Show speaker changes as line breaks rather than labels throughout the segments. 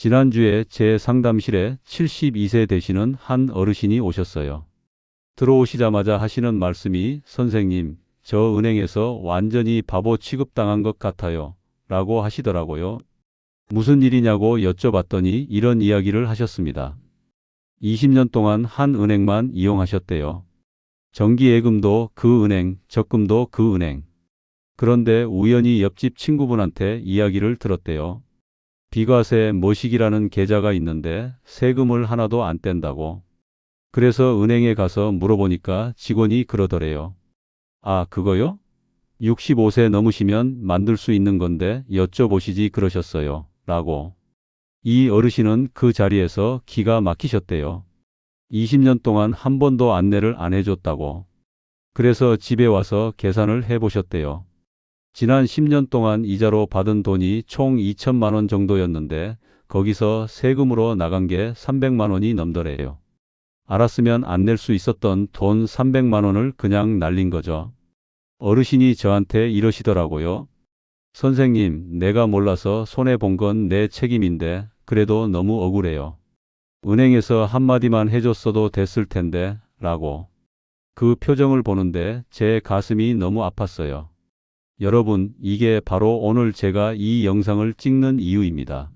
지난주에 제 상담실에 72세 되시는 한 어르신이 오셨어요. 들어오시자마자 하시는 말씀이 선생님, 저 은행에서 완전히 바보 취급당한 것 같아요. 라고 하시더라고요. 무슨 일이냐고 여쭤봤더니 이런 이야기를 하셨습니다. 20년 동안 한 은행만 이용하셨대요. 정기예금도 그 은행, 적금도 그 은행. 그런데 우연히 옆집 친구분한테 이야기를 들었대요. 비과세 모식이라는 계좌가 있는데 세금을 하나도 안 뗀다고. 그래서 은행에 가서 물어보니까 직원이 그러더래요. 아, 그거요? 65세 넘으시면 만들 수 있는 건데 여쭤보시지 그러셨어요. 라고. 이 어르신은 그 자리에서 기가 막히셨대요. 20년 동안 한 번도 안내를 안 해줬다고. 그래서 집에 와서 계산을 해보셨대요. 지난 10년 동안 이자로 받은 돈이 총 2천만 원 정도였는데 거기서 세금으로 나간 게 300만 원이 넘더래요. 알았으면 안 낼 수 있었던 돈 300만 원을 그냥 날린 거죠. 어르신이 저한테 이러시더라고요. 선생님, 내가 몰라서 손해본 건 내 책임인데 그래도 너무 억울해요. 은행에서 한마디만 해줬어도 됐을 텐데 라고. 그 표정을 보는데 제 가슴이 너무 아팠어요. 여러분, 이게 바로 오늘 제가 이 영상을 찍는 이유입니다.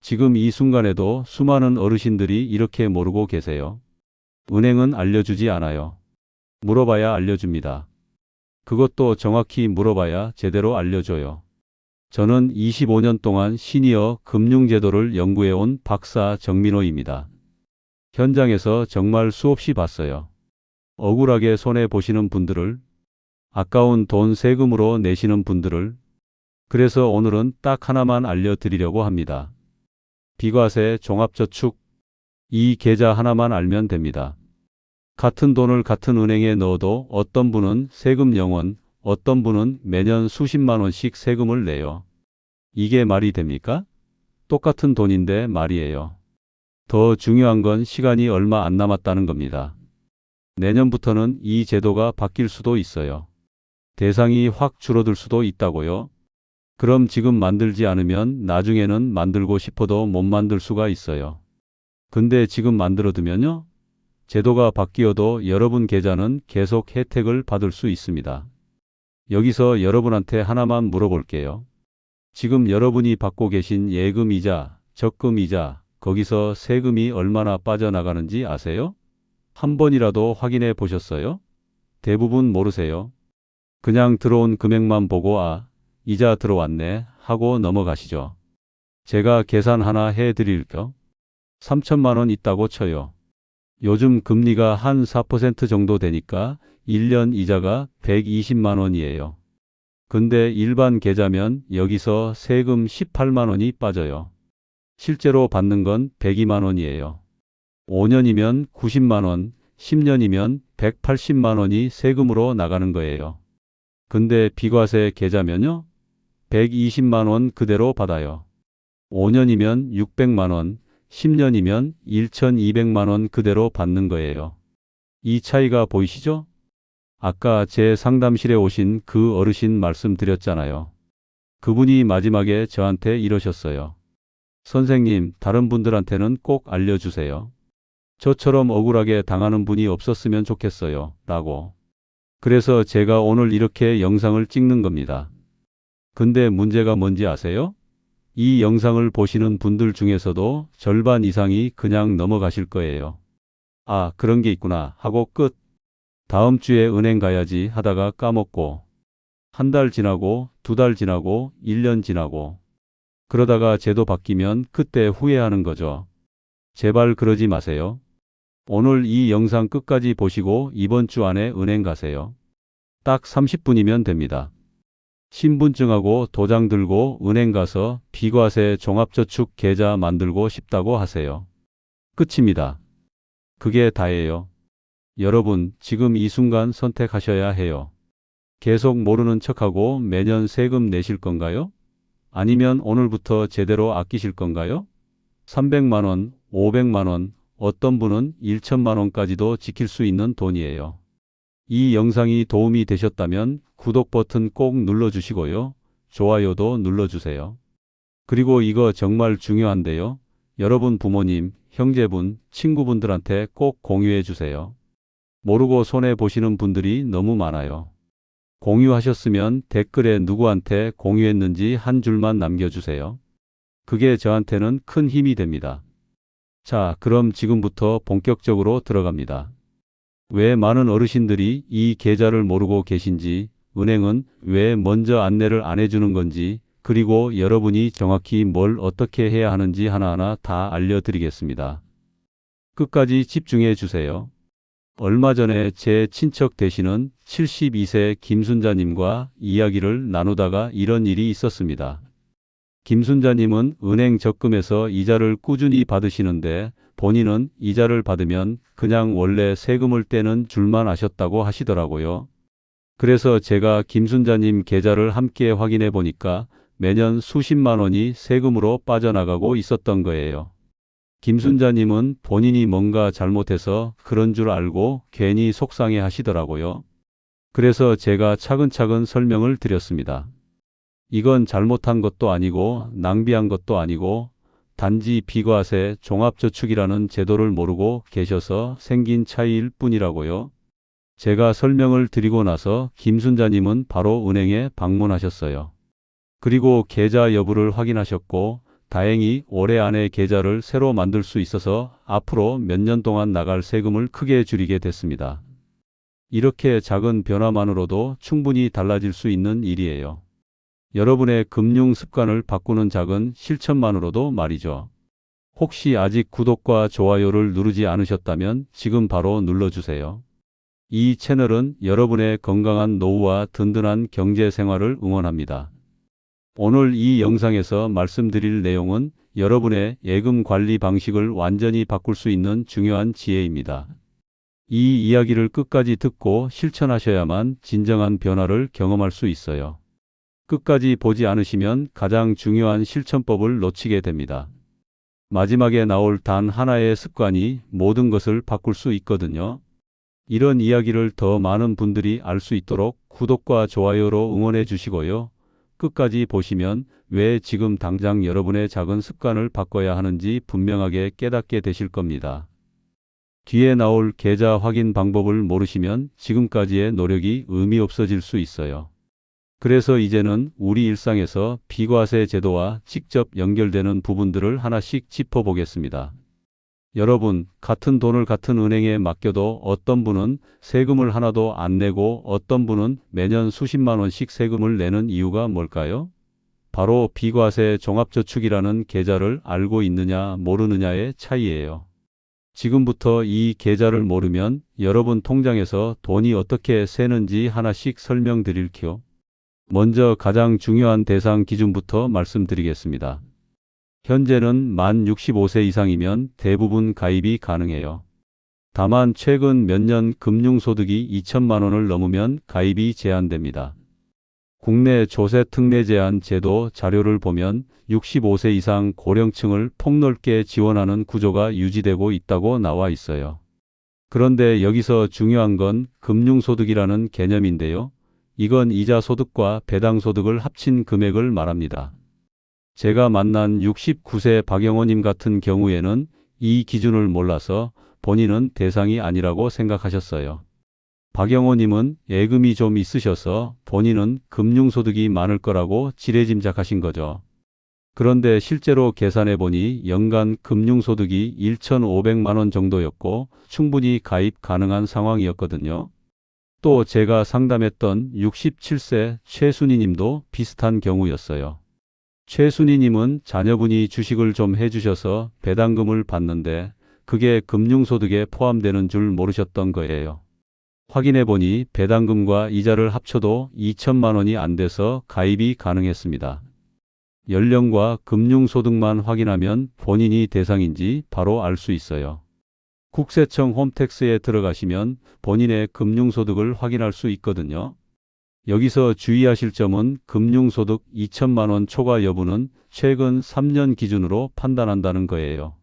지금 이 순간에도 수많은 어르신들이 이렇게 모르고 계세요. 은행은 알려주지 않아요. 물어봐야 알려줍니다. 그것도 정확히 물어봐야 제대로 알려줘요. 저는 25년 동안 시니어 금융제도를 연구해온 박사 정민호입니다. 현장에서 정말 수없이 봤어요. 억울하게 손해 보시는 분들을, 아까운 돈 세금으로 내시는 분들을, 그래서 오늘은 딱 하나만 알려드리려고 합니다. 비과세 종합저축 이 계좌 하나만 알면 됩니다. 같은 돈을 같은 은행에 넣어도 어떤 분은 세금 0원, 어떤 분은 매년 수십만 원씩 세금을 내요. 이게 말이 됩니까? 똑같은 돈인데 말이에요. 더 중요한 건 시간이 얼마 안 남았다는 겁니다. 내년부터는 이 제도가 바뀔 수도 있어요. 대상이 확 줄어들 수도 있다고요. 그럼 지금 만들지 않으면 나중에는 만들고 싶어도 못 만들 수가 있어요. 근데 지금 만들어두면요? 제도가 바뀌어도 여러분 계좌는 계속 혜택을 받을 수 있습니다. 여기서 여러분한테 하나만 물어볼게요. 지금 여러분이 받고 계신 예금이자, 적금이자, 거기서 세금이 얼마나 빠져나가는지 아세요? 한 번이라도 확인해 보셨어요? 대부분 모르세요. 그냥 들어온 금액만 보고 아, 이자 들어왔네 하고 넘어가시죠. 제가 계산 하나 해 드릴게요. 3천만 원 있다고 쳐요. 요즘 금리가 한 4% 정도 되니까 1년 이자가 120만 원이에요. 근데 일반 계좌면 여기서 세금 18만 원이 빠져요. 실제로 받는 건 102만 원이에요. 5년이면 90만 원, 10년이면 180만 원이 세금으로 나가는 거예요. 근데 비과세 계좌면요? 120만 원 그대로 받아요. 5년이면 600만 원, 10년이면 1,200만 원 그대로 받는 거예요. 이 차이가 보이시죠? 아까 제 상담실에 오신 그 어르신 말씀드렸잖아요. 그분이 마지막에 저한테 이러셨어요. 선생님, 다른 분들한테는 꼭 알려주세요. 저처럼 억울하게 당하는 분이 없었으면 좋겠어요. 라고. 그래서 제가 오늘 이렇게 영상을 찍는 겁니다. 근데 문제가 뭔지 아세요? 이 영상을 보시는 분들 중에서도 절반 이상이 그냥 넘어가실 거예요. 아, 그런 게 있구나 하고 끝. 다음 주에 은행 가야지 하다가 까먹고 한 달 지나고 두 달 지나고 1년 지나고 그러다가 제도 바뀌면 그때 후회하는 거죠. 제발 그러지 마세요. 오늘 이 영상 끝까지 보시고 이번 주 안에 은행 가세요. 딱 30분이면 됩니다. 신분증하고 도장 들고 은행 가서 비과세 종합저축 계좌 만들고 싶다고 하세요. 끝입니다. 그게 다예요. 여러분, 지금 이 순간 선택하셔야 해요. 계속 모르는 척하고 매년 세금 내실 건가요? 아니면 오늘부터 제대로 아끼실 건가요? 300만원, 500만원, 어떤 분은 1천만 원까지도 지킬 수 있는 돈이에요. 이 영상이 도움이 되셨다면 구독 버튼 꼭 눌러주시고요. 좋아요도 눌러주세요. 그리고 이거 정말 중요한데요. 여러분 부모님, 형제분, 친구분들한테 꼭 공유해 주세요. 모르고 손해 보시는 분들이 너무 많아요. 공유하셨으면 댓글에 누구한테 공유했는지 한 줄만 남겨주세요. 그게 저한테는 큰 힘이 됩니다. 자, 그럼 지금부터 본격적으로 들어갑니다. 왜 많은 어르신들이 이 계좌를 모르고 계신지, 은행은 왜 먼저 안내를 안 해주는 건지, 그리고 여러분이 정확히 뭘 어떻게 해야 하는지 하나하나 다 알려드리겠습니다. 끝까지 집중해 주세요. 얼마 전에 제 친척 되시는 72세 김순자님과 이야기를 나누다가 이런 일이 있었습니다. 김순자님은 은행 적금에서 이자를 꾸준히 받으시는데 본인은 이자를 받으면 그냥 원래 세금을 떼는 줄만 아셨다고 하시더라고요. 그래서 제가 김순자님 계좌를 함께 확인해 보니까 매년 수십만 원이 세금으로 빠져나가고 있었던 거예요. 김순자님은 본인이 뭔가 잘못해서 그런 줄 알고 괜히 속상해 하시더라고요. 그래서 제가 차근차근 설명을 드렸습니다. 이건 잘못한 것도 아니고 낭비한 것도 아니고 단지 비과세 종합저축이라는 제도를 모르고 계셔서 생긴 차이일 뿐이라고요. 제가 설명을 드리고 나서 김순자님은 바로 은행에 방문하셨어요. 그리고 계좌 여부를 확인하셨고 다행히 올해 안에 계좌를 새로 만들 수 있어서 앞으로 몇 년 동안 나갈 세금을 크게 줄이게 됐습니다. 이렇게 작은 변화만으로도 충분히 달라질 수 있는 일이에요. 여러분의 금융 습관을 바꾸는 작은 실천만으로도 말이죠. 혹시 아직 구독과 좋아요를 누르지 않으셨다면 지금 바로 눌러주세요. 이 채널은 여러분의 건강한 노후와 든든한 경제 생활을 응원합니다. 오늘 이 영상에서 말씀드릴 내용은 여러분의 예금 관리 방식을 완전히 바꿀 수 있는 중요한 지혜입니다. 이 이야기를 끝까지 듣고 실천하셔야만 진정한 변화를 경험할 수 있어요. 끝까지 보지 않으시면 가장 중요한 실천법을 놓치게 됩니다. 마지막에 나올 단 하나의 습관이 모든 것을 바꿀 수 있거든요. 이런 이야기를 더 많은 분들이 알 수 있도록 구독과 좋아요로 응원해 주시고요. 끝까지 보시면 왜 지금 당장 여러분의 작은 습관을 바꿔야 하는지 분명하게 깨닫게 되실 겁니다. 뒤에 나올 계좌 확인 방법을 모르시면 지금까지의 노력이 의미 없어질 수 있어요. 그래서 이제는 우리 일상에서 비과세 제도와 직접 연결되는 부분들을 하나씩 짚어보겠습니다. 여러분, 같은 돈을 같은 은행에 맡겨도 어떤 분은 세금을 하나도 안 내고 어떤 분은 매년 수십만 원씩 세금을 내는 이유가 뭘까요? 바로 비과세 종합저축이라는 계좌를 알고 있느냐 모르느냐의 차이예요. 지금부터 이 계좌를 모르면 여러분 통장에서 돈이 어떻게 새는지 하나씩 설명드릴게요. 먼저 가장 중요한 대상 기준부터 말씀드리겠습니다. 현재는 만 65세 이상이면 대부분 가입이 가능해요. 다만 최근 몇 년 금융소득이 2천만 원을 넘으면 가입이 제한됩니다. 국내 조세 특례 제한 제도 자료를 보면 65세 이상 고령층을 폭넓게 지원하는 구조가 유지되고 있다고 나와 있어요. 그런데 여기서 중요한 건 금융소득이라는 개념인데요. 이건 이자 소득과 배당 소득을 합친 금액을 말합니다. 제가 만난 69세 박영호님 같은 경우에는 이 기준을 몰라서 본인은 대상이 아니라고 생각하셨어요. 박영호님은 예금이 좀 있으셔서 본인은 금융소득이 많을 거라고 지레짐작하신 거죠. 그런데 실제로 계산해 보니 연간 금융소득이 1,500만 원 정도였고 충분히 가입 가능한 상황이었거든요. 또 제가 상담했던 67세 최순희 님도 비슷한 경우였어요. 최순희 님은 자녀분이 주식을 좀 해주셔서 배당금을 받는데 그게 금융소득에 포함되는 줄 모르셨던 거예요. 확인해 보니 배당금과 이자를 합쳐도 2천만 원이 안 돼서 가입이 가능했습니다. 연령과 금융소득만 확인하면 본인이 대상인지 바로 알 수 있어요. 국세청 홈택스에 들어가시면 본인의 금융소득을 확인할 수 있거든요. 여기서 주의하실 점은 금융소득 2천만 원 초과 여부는 최근 3년 기준으로 판단한다는 거예요.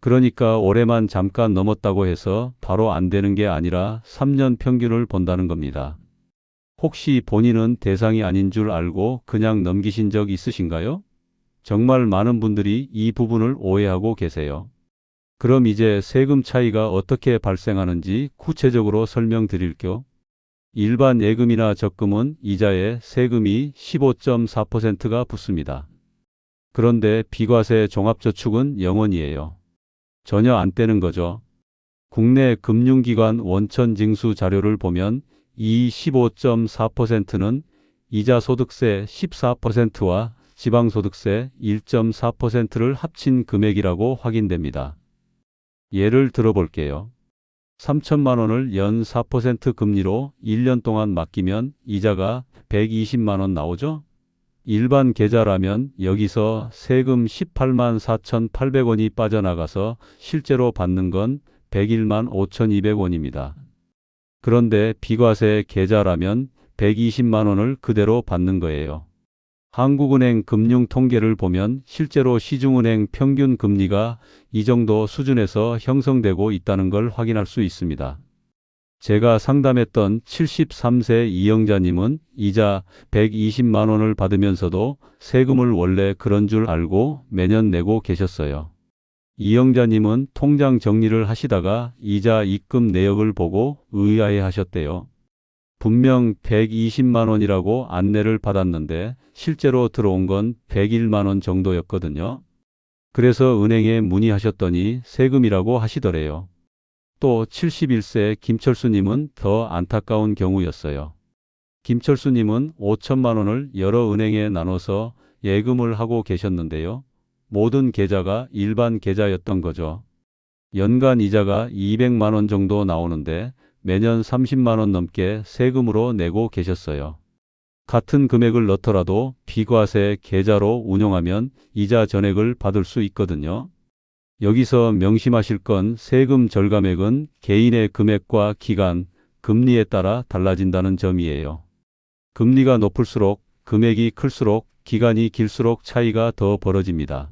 그러니까 올해만 잠깐 넘었다고 해서 바로 안 되는 게 아니라 3년 평균을 본다는 겁니다. 혹시 본인은 대상이 아닌 줄 알고 그냥 넘기신 적 있으신가요? 정말 많은 분들이 이 부분을 오해하고 계세요. 그럼 이제 세금 차이가 어떻게 발생하는지 구체적으로 설명드릴게요. 일반 예금이나 적금은 이자에 세금이 15.4%가 붙습니다. 그런데 비과세 종합저축은 0원이에요. 전혀 안 떼는 거죠. 국내 금융기관 원천징수 자료를 보면 이 15.4%는 이자 소득세 14%와 지방소득세 1.4%를 합친 금액이라고 확인됩니다. 예를 들어볼게요. 3천만 원을 연 4% 금리로 1년 동안 맡기면 이자가 120만 원 나오죠? 일반 계좌라면 여기서 세금 18만 4,800원이 빠져나가서 실제로 받는 건 101만 5,200원입니다. 그런데 비과세 계좌라면 120만 원을 그대로 받는 거예요. 한국은행 금융 통계를 보면 실제로 시중은행 평균 금리가 이 정도 수준에서 형성되고 있다는 걸 확인할 수 있습니다. 제가 상담했던 73세 이영자님은 이자 120만 원을 받으면서도 세금을 원래 그런 줄 알고 매년 내고 계셨어요. 이영자님은 통장 정리를 하시다가 이자 입금 내역을 보고 의아해 하셨대요. 분명 120만 원이라고 안내를 받았는데 실제로 들어온 건 101만 원 정도였거든요. 그래서 은행에 문의하셨더니 세금이라고 하시더래요. 또 71세 김철수님은 더 안타까운 경우였어요. 김철수님은 5천만 원을 여러 은행에 나눠서 예금을 하고 계셨는데요. 모든 계좌가 일반 계좌였던 거죠. 연간 이자가 200만 원 정도 나오는데 매년 30만 원 넘게 세금으로 내고 계셨어요. 같은 금액을 넣더라도 비과세 계좌로 운용하면 이자 전액을 받을 수 있거든요. 여기서 명심하실 건 세금 절감액은 개인의 금액과 기간, 금리에 따라 달라진다는 점이에요. 금리가 높을수록 금액이 클수록 기간이 길수록 차이가 더 벌어집니다.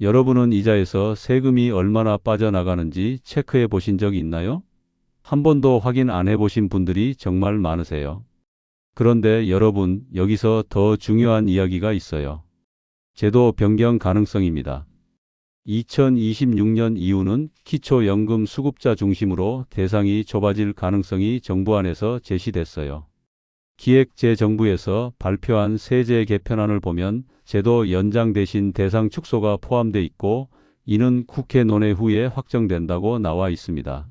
여러분은 이자에서 세금이 얼마나 빠져나가는지 체크해 보신 적이 있나요? 한 번도 확인 안 해보신 분들이 정말 많으세요. 그런데 여러분, 여기서 더 중요한 이야기가 있어요. 제도 변경 가능성입니다. 2026년 이후는 기초연금 수급자 중심으로 대상이 좁아질 가능성이 정부 안에서 제시됐어요. 기획재정부에서 발표한 세제 개편안을 보면 제도 연장 대신 대상 축소가 포함돼 있고 이는 국회 논의 후에 확정된다고 나와 있습니다.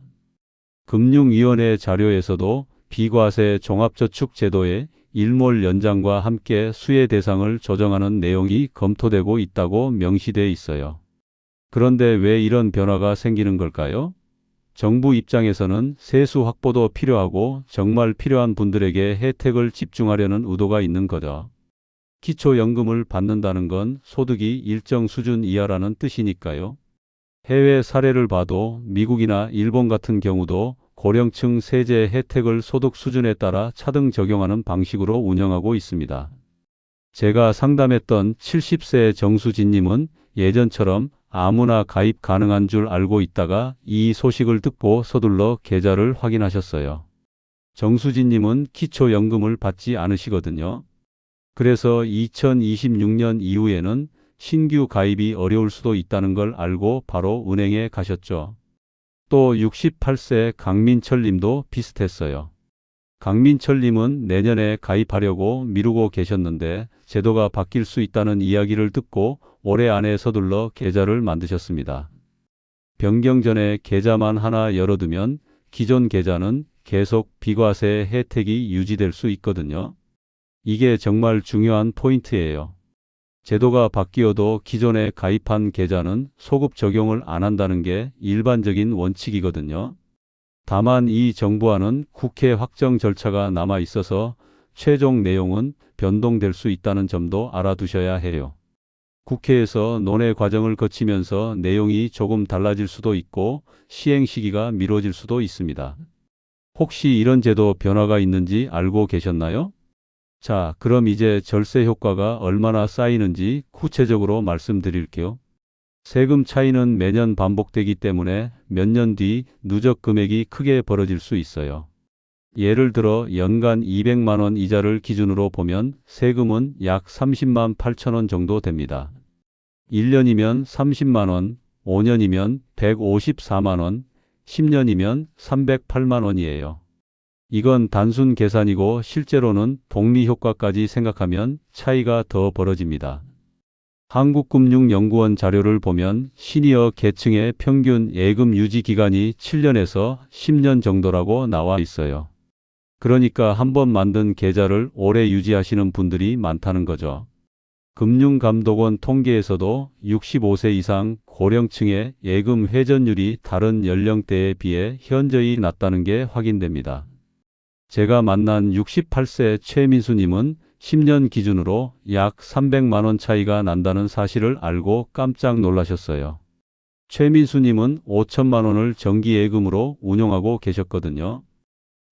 금융위원회 자료에서도 비과세 종합저축 제도의 일몰 연장과 함께 수혜 대상을 조정하는 내용이 검토되고 있다고 명시돼 있어요. 그런데 왜 이런 변화가 생기는 걸까요? 정부 입장에서는 세수 확보도 필요하고 정말 필요한 분들에게 혜택을 집중하려는 의도가 있는 거죠. 기초연금을 받는다는 건 소득이 일정 수준 이하라는 뜻이니까요. 해외 사례를 봐도 미국이나 일본 같은 경우도 고령층 세제 혜택을 소득 수준에 따라 차등 적용하는 방식으로 운영하고 있습니다. 제가 상담했던 70세 정수진님은 예전처럼 아무나 가입 가능한 줄 알고 있다가 이 소식을 듣고 서둘러 계좌를 확인하셨어요. 정수진님은 기초연금을 받지 않으시거든요. 그래서 2026년 이후에는 신규 가입이 어려울 수도 있다는 걸 알고 바로 은행에 가셨죠. 또 68세 강민철 님도 비슷했어요. 강민철 님은 내년에 가입하려고 미루고 계셨는데 제도가 바뀔 수 있다는 이야기를 듣고 올해 안에 서둘러 계좌를 만드셨습니다. 변경 전에 계좌만 하나 열어두면 기존 계좌는 계속 비과세 혜택이 유지될 수 있거든요. 이게 정말 중요한 포인트예요. 제도가 바뀌어도 기존에 가입한 계좌는 소급 적용을 안 한다는 게 일반적인 원칙이거든요. 다만 이 정부안은 국회 확정 절차가 남아 있어서 최종 내용은 변동될 수 있다는 점도 알아두셔야 해요. 국회에서 논의 과정을 거치면서 내용이 조금 달라질 수도 있고 시행 시기가 미뤄질 수도 있습니다. 혹시 이런 제도 변화가 있는지 알고 계셨나요? 자, 그럼 이제 절세 효과가 얼마나 쌓이는지 구체적으로 말씀드릴게요. 세금 차이는 매년 반복되기 때문에 몇 년 뒤 누적 금액이 크게 벌어질 수 있어요. 예를 들어 연간 200만 원 이자를 기준으로 보면 세금은 약 30만 8천 원 정도 됩니다. 1년이면 30만 원, 5년이면 154만 원, 10년이면 308만 원이에요. 이건 단순 계산이고 실제로는 복리 효과까지 생각하면 차이가 더 벌어집니다. 한국금융연구원 자료를 보면 시니어 계층의 평균 예금 유지 기간이 7년에서 10년 정도라고 나와 있어요. 그러니까 한 번 만든 계좌를 오래 유지하시는 분들이 많다는 거죠. 금융감독원 통계에서도 65세 이상 고령층의 예금 회전율이 다른 연령대에 비해 현저히 낮다는 게 확인됩니다. 제가 만난 68세 최민수님은 10년 기준으로 약 300만 원 차이가 난다는 사실을 알고 깜짝 놀라셨어요. 최민수님은 5천만 원을 정기 예금으로 운용하고 계셨거든요.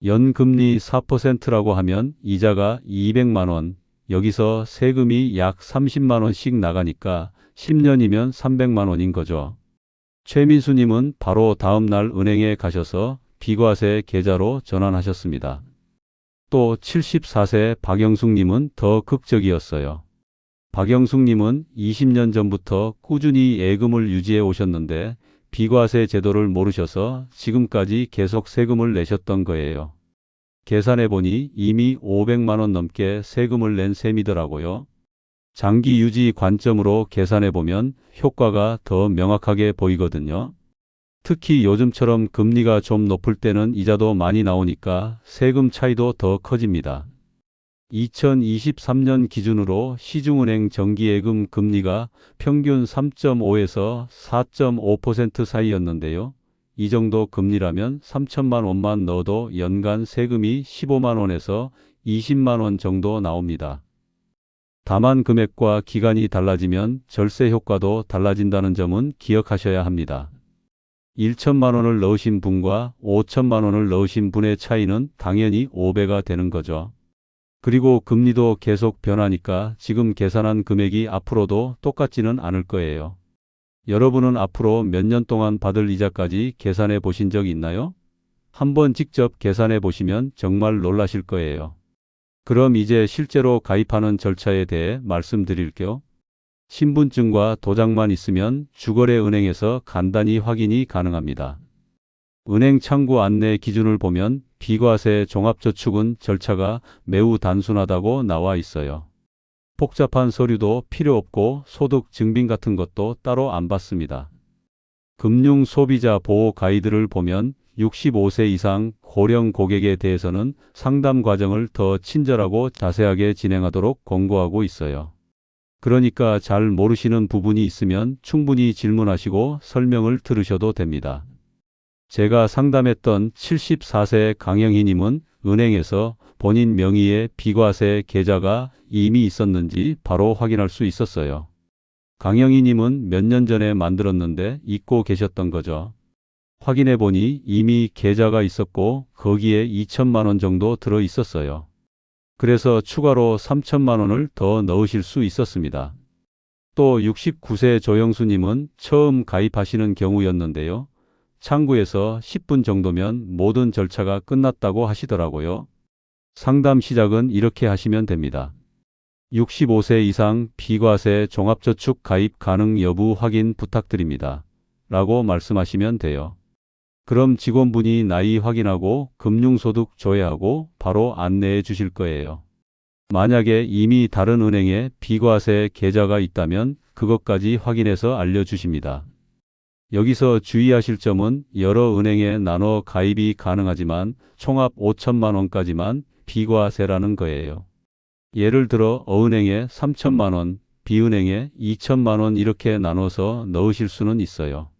연금리 4%라고 하면 이자가 200만 원, 여기서 세금이 약 30만 원씩 나가니까 10년이면 300만 원인 거죠. 최민수님은 바로 다음 날 은행에 가셔서 비과세 계좌로 전환하셨습니다. 또 74세 박영숙님은 더 극적이었어요. 박영숙님은 20년 전부터 꾸준히 예금을 유지해 오셨는데 비과세 제도를 모르셔서 지금까지 계속 세금을 내셨던 거예요. 계산해 보니 이미 500만 원 넘게 세금을 낸 셈이더라고요. 장기 유지 관점으로 계산해 보면 효과가 더 명확하게 보이거든요. 특히 요즘처럼 금리가 좀 높을 때는 이자도 많이 나오니까 세금 차이도 더 커집니다. 2023년 기준으로 시중은행 정기예금 금리가 평균 3.5에서 4.5% 사이였는데요. 이 정도 금리라면 3천만 원만 넣어도 연간 세금이 15만 원에서 20만 원 정도 나옵니다. 다만 금액과 기간이 달라지면 절세 효과도 달라진다는 점은 기억하셔야 합니다. 1천만 원을 넣으신 분과 5천만 원을 넣으신 분의 차이는 당연히 5배가 되는 거죠. 그리고 금리도 계속 변하니까 지금 계산한 금액이 앞으로도 똑같지는 않을 거예요. 여러분은 앞으로 몇 년 동안 받을 이자까지 계산해 보신 적 있나요? 한번 직접 계산해 보시면 정말 놀라실 거예요. 그럼 이제 실제로 가입하는 절차에 대해 말씀드릴게요. 신분증과 도장만 있으면 주거래 은행에서 간단히 확인이 가능합니다. 은행 창구 안내 기준을 보면 비과세 종합저축은 절차가 매우 단순하다고 나와 있어요. 복잡한 서류도 필요 없고 소득 증빙 같은 것도 따로 안 받습니다. 금융 소비자 보호 가이드를 보면 65세 이상 고령 고객에 대해서는 상담 과정을 더 친절하고 자세하게 진행하도록 권고하고 있어요. 그러니까 잘 모르시는 부분이 있으면 충분히 질문하시고 설명을 들으셔도 됩니다. 제가 상담했던 74세 강영희님은 은행에서 본인 명의의 비과세 계좌가 이미 있었는지 바로 확인할 수 있었어요. 강영희님은 몇 년 전에 만들었는데 잊고 계셨던 거죠. 확인해 보니 이미 계좌가 있었고 거기에 2천만 원 정도 들어 있었어요. 그래서 추가로 3천만 원을 더 넣으실 수 있었습니다. 또 69세 조영수님은 처음 가입하시는 경우였는데요. 창구에서 10분 정도면 모든 절차가 끝났다고 하시더라고요. 상담 시작은 이렇게 하시면 됩니다. 65세 이상 비과세 종합저축 가입 가능 여부 확인 부탁드립니다. 라고 말씀하시면 돼요. 그럼 직원분이 나이 확인하고 금융소득 조회하고 바로 안내해 주실 거예요. 만약에 이미 다른 은행에 비과세 계좌가 있다면 그것까지 확인해서 알려주십니다. 여기서 주의하실 점은 여러 은행에 나눠 가입이 가능하지만 총합 5천만 원까지만 비과세라는 거예요. 예를 들어 어은행에 3천만 원, 비은행에 2천만 원 이렇게 나눠서 넣으실 수는 있어요.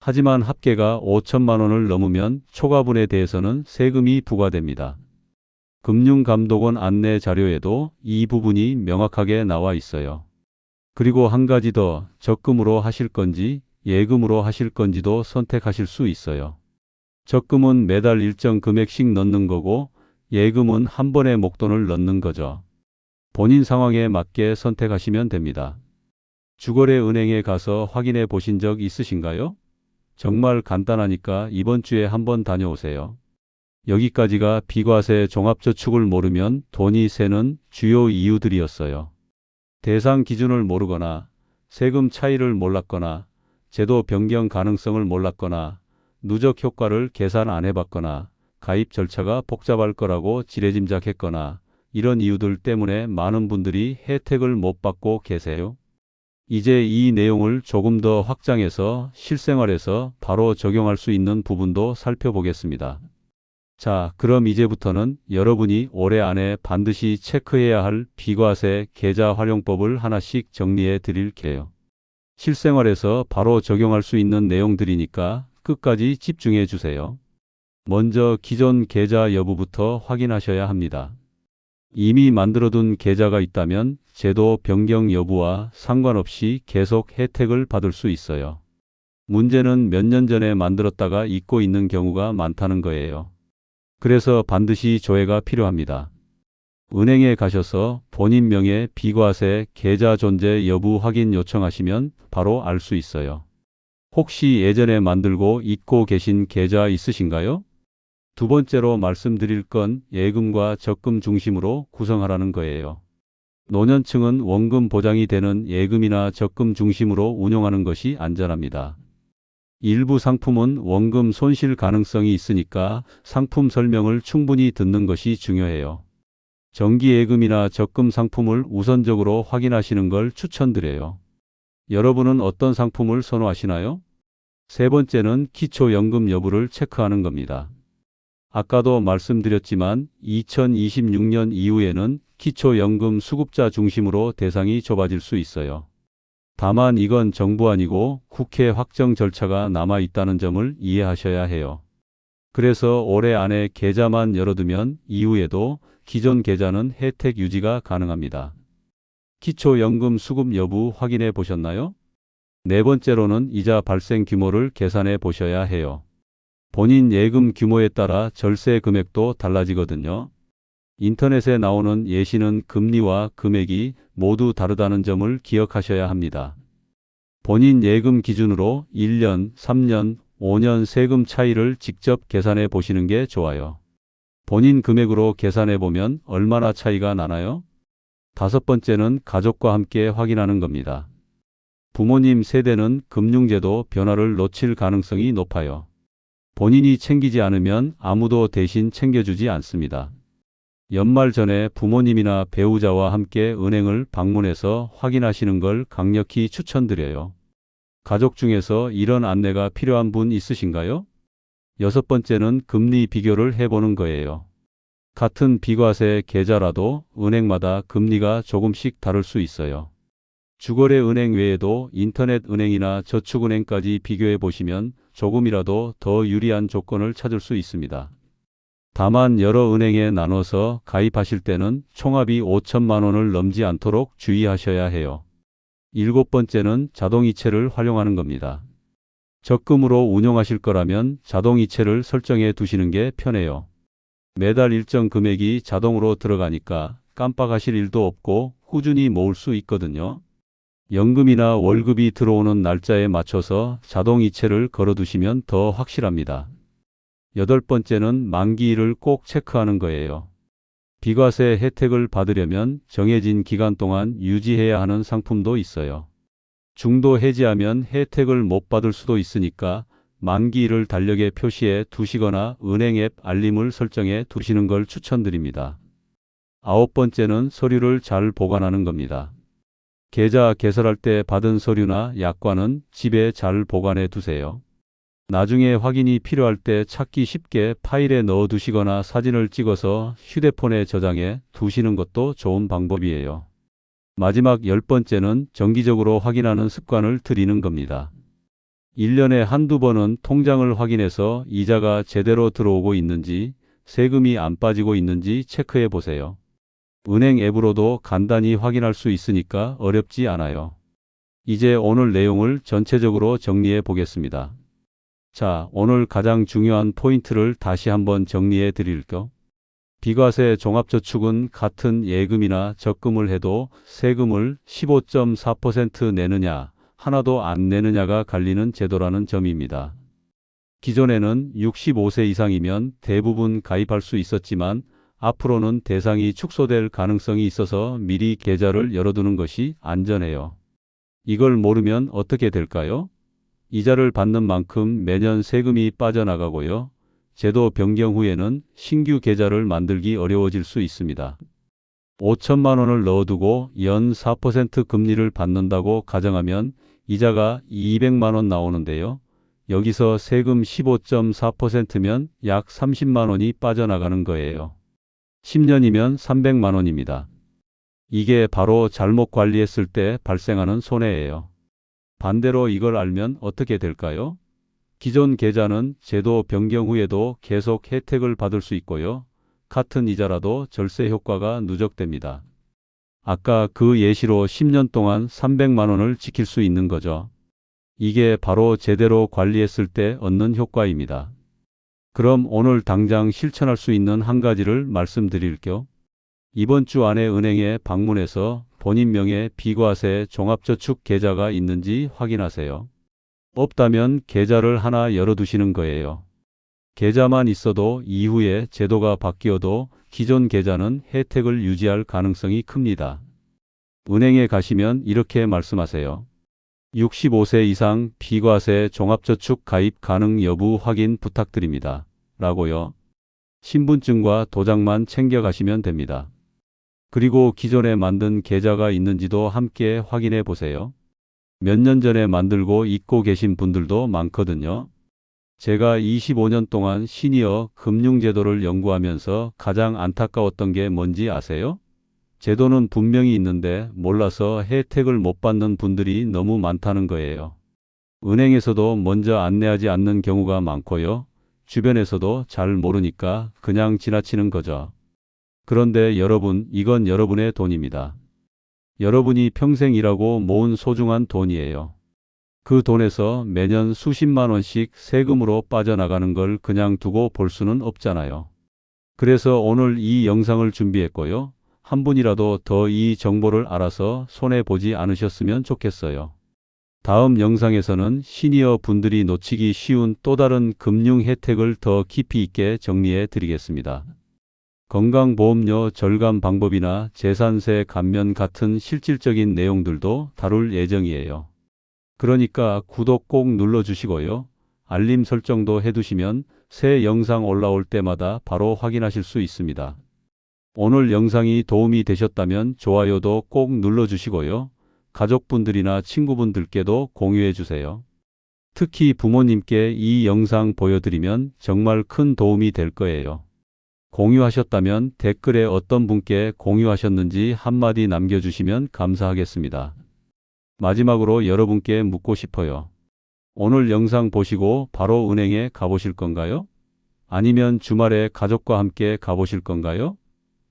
하지만 합계가 5천만 원을 넘으면 초과분에 대해서는 세금이 부과됩니다. 금융감독원 안내 자료에도 이 부분이 명확하게 나와 있어요. 그리고 한 가지 더 적금으로 하실 건지 예금으로 하실 건지도 선택하실 수 있어요. 적금은 매달 일정 금액씩 넣는 거고 예금은 한 번에 목돈을 넣는 거죠. 본인 상황에 맞게 선택하시면 됩니다. 주거래 은행에 가서 확인해 보신 적 있으신가요? 정말 간단하니까 이번 주에 한번 다녀오세요. 여기까지가 비과세 종합저축을 모르면 돈이 새는 주요 이유들이었어요. 대상 기준을 모르거나 세금 차이를 몰랐거나 제도 변경 가능성을 몰랐거나 누적 효과를 계산 안 해봤거나 가입 절차가 복잡할 거라고 지레짐작했거나 이런 이유들 때문에 많은 분들이 혜택을 못 받고 계세요. 이제 이 내용을 조금 더 확장해서 실생활에서 바로 적용할 수 있는 부분도 살펴보겠습니다. 자, 그럼 이제부터는 여러분이 올해 안에 반드시 체크해야 할 비과세 계좌 활용법을 하나씩 정리해 드릴게요. 실생활에서 바로 적용할 수 있는 내용들이니까 끝까지 집중해 주세요. 먼저 기존 계좌 여부부터 확인하셔야 합니다. 이미 만들어둔 계좌가 있다면 제도 변경 여부와 상관없이 계속 혜택을 받을 수 있어요. 문제는 몇 년 전에 만들었다가 잊고 있는 경우가 많다는 거예요. 그래서 반드시 조회가 필요합니다. 은행에 가셔서 본인 명의 비과세 계좌 존재 여부 확인 요청하시면 바로 알 수 있어요. 혹시 예전에 만들고 잊고 계신 계좌 있으신가요? 두 번째로 말씀드릴 건 예금과 적금 중심으로 구성하라는 거예요. 노년층은 원금 보장이 되는 예금이나 적금 중심으로 운용하는 것이 안전합니다. 일부 상품은 원금 손실 가능성이 있으니까 상품 설명을 충분히 듣는 것이 중요해요. 정기예금이나 적금 상품을 우선적으로 확인하시는 걸 추천드려요. 여러분은 어떤 상품을 선호하시나요? 세 번째는 기초연금 여부를 체크하는 겁니다. 아까도 말씀드렸지만 2026년 이후에는 기초연금 수급자 중심으로 대상이 좁아질 수 있어요. 다만 이건 정부 아니고 국회 확정 절차가 남아 있다는 점을 이해하셔야 해요. 그래서 올해 안에 계좌만 열어두면 이후에도 기존 계좌는 혜택 유지가 가능합니다. 기초연금 수급 여부 확인해 보셨나요? 네 번째로는 이자 발생 규모를 계산해 보셔야 해요. 본인 예금 규모에 따라 절세 금액도 달라지거든요. 인터넷에 나오는 예시는 금리와 금액이 모두 다르다는 점을 기억하셔야 합니다. 본인 예금 기준으로 1년, 3년, 5년 세금 차이를 직접 계산해 보시는 게 좋아요. 본인 금액으로 계산해 보면 얼마나 차이가 나나요? 다섯 번째는 가족과 함께 확인하는 겁니다. 부모님 세대는 금융제도 변화를 놓칠 가능성이 높아요. 본인이 챙기지 않으면 아무도 대신 챙겨주지 않습니다. 연말 전에 부모님이나 배우자와 함께 은행을 방문해서 확인하시는 걸 강력히 추천드려요. 가족 중에서 이런 안내가 필요한 분 있으신가요? 여섯 번째는 금리 비교를 해보는 거예요. 같은 비과세 계좌라도 은행마다 금리가 조금씩 다를 수 있어요. 주거래 은행 외에도 인터넷 은행이나 저축은행까지 비교해 보시면 조금이라도 더 유리한 조건을 찾을 수 있습니다. 다만 여러 은행에 나눠서 가입하실 때는 총합이 5천만 원을 넘지 않도록 주의하셔야 해요. 일곱 번째는 자동이체를 활용하는 겁니다. 적금으로 운용하실 거라면 자동이체를 설정해 두시는 게 편해요. 매달 일정 금액이 자동으로 들어가니까 깜빡하실 일도 없고 꾸준히 모을 수 있거든요. 연금이나 월급이 들어오는 날짜에 맞춰서 자동이체를 걸어두시면 더 확실합니다. 여덟 번째는 만기일을 꼭 체크하는 거예요. 비과세 혜택을 받으려면 정해진 기간 동안 유지해야 하는 상품도 있어요. 중도 해지하면 혜택을 못 받을 수도 있으니까 만기일을 달력에 표시해 두시거나 은행 앱 알림을 설정해 두시는 걸 추천드립니다. 아홉 번째는 서류를 잘 보관하는 겁니다. 계좌 개설할 때 받은 서류나 약관은 집에 잘 보관해 두세요. 나중에 확인이 필요할 때 찾기 쉽게 파일에 넣어 두시거나 사진을 찍어서 휴대폰에 저장해 두시는 것도 좋은 방법이에요. 마지막 열 번째는 정기적으로 확인하는 습관을 들이는 겁니다. 1년에 한두 번은 통장을 확인해서 이자가 제대로 들어오고 있는지 세금이 안 빠지고 있는지 체크해 보세요. 은행 앱으로도 간단히 확인할 수 있으니까 어렵지 않아요. 이제 오늘 내용을 전체적으로 정리해 보겠습니다. 자, 오늘 가장 중요한 포인트를 다시 한번 정리해 드릴게요. 비과세 종합저축은 같은 예금이나 적금을 해도 세금을 15.4% 내느냐, 하나도 안 내느냐가 갈리는 제도라는 점입니다. 기존에는 65세 이상이면 대부분 가입할 수 있었지만 앞으로는 대상이 축소될 가능성이 있어서 미리 계좌를 열어두는 것이 안전해요. 이걸 모르면 어떻게 될까요? 이자를 받는 만큼 매년 세금이 빠져나가고요. 제도 변경 후에는 신규 계좌를 만들기 어려워질 수 있습니다. 5천만 원을 넣어두고 연 4% 금리를 받는다고 가정하면 이자가 200만 원 나오는데요. 여기서 세금 15.4%면 약 30만 원이 빠져나가는 거예요. 10년이면 300만 원입니다. 이게 바로 잘못 관리했을 때 발생하는 손해예요. 반대로 이걸 알면 어떻게 될까요? 기존 계좌는 제도 변경 후에도 계속 혜택을 받을 수 있고요. 같은 이자라도 절세 효과가 누적됩니다. 아까 그 예시로 10년 동안 300만 원을 지킬 수 있는 거죠. 이게 바로 제대로 관리했을 때 얻는 효과입니다. 그럼 오늘 당장 실천할 수 있는 한 가지를 말씀드릴게요. 이번 주 안에 은행에 방문해서 본인 명의 비과세 종합저축 계좌가 있는지 확인하세요. 없다면 계좌를 하나 열어두시는 거예요. 계좌만 있어도 이후에 제도가 바뀌어도 기존 계좌는 혜택을 유지할 가능성이 큽니다. 은행에 가시면 이렇게 말씀하세요. 65세 이상 비과세 종합저축 가입 가능 여부 확인 부탁드립니다. 라고요. 신분증과 도장만 챙겨가시면 됩니다. 그리고 기존에 만든 계좌가 있는지도 함께 확인해 보세요. 몇 년 전에 만들고 잊고 계신 분들도 많거든요. 제가 25년 동안 시니어 금융제도를 연구하면서 가장 안타까웠던 게 뭔지 아세요? 제도는 분명히 있는데 몰라서 혜택을 못 받는 분들이 너무 많다는 거예요. 은행에서도 먼저 안내하지 않는 경우가 많고요. 주변에서도 잘 모르니까 그냥 지나치는 거죠. 그런데 여러분, 이건 여러분의 돈입니다. 여러분이 평생 일하고 모은 소중한 돈이에요. 그 돈에서 매년 수십만 원씩 세금으로 빠져나가는 걸 그냥 두고 볼 수는 없잖아요. 그래서 오늘 이 영상을 준비했고요. 한 분이라도 더 이 정보를 알아서 손해보지 않으셨으면 좋겠어요. 다음 영상에서는 시니어 분들이 놓치기 쉬운 또 다른 금융 혜택을 더 깊이 있게 정리해 드리겠습니다. 건강보험료 절감 방법이나 재산세 감면 같은 실질적인 내용들도 다룰 예정이에요. 그러니까 구독 꼭 눌러주시고요. 알림 설정도 해두시면 새 영상 올라올 때마다 바로 확인하실 수 있습니다. 오늘 영상이 도움이 되셨다면 좋아요도 꼭 눌러주시고요. 가족분들이나 친구분들께도 공유해 주세요. 특히 부모님께 이 영상 보여드리면 정말 큰 도움이 될 거예요. 공유하셨다면 댓글에 어떤 분께 공유하셨는지 한마디 남겨주시면 감사하겠습니다. 마지막으로 여러분께 묻고 싶어요. 오늘 영상 보시고 바로 은행에 가보실 건가요? 아니면 주말에 가족과 함께 가보실 건가요?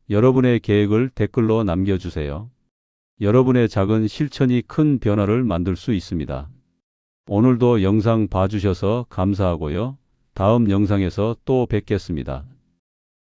여러분의 계획을 댓글로 남겨주세요. 여러분의 작은 실천이 큰 변화를 만들 수 있습니다. 오늘도 영상 봐주셔서 감사하고요. 다음 영상에서 또 뵙겠습니다.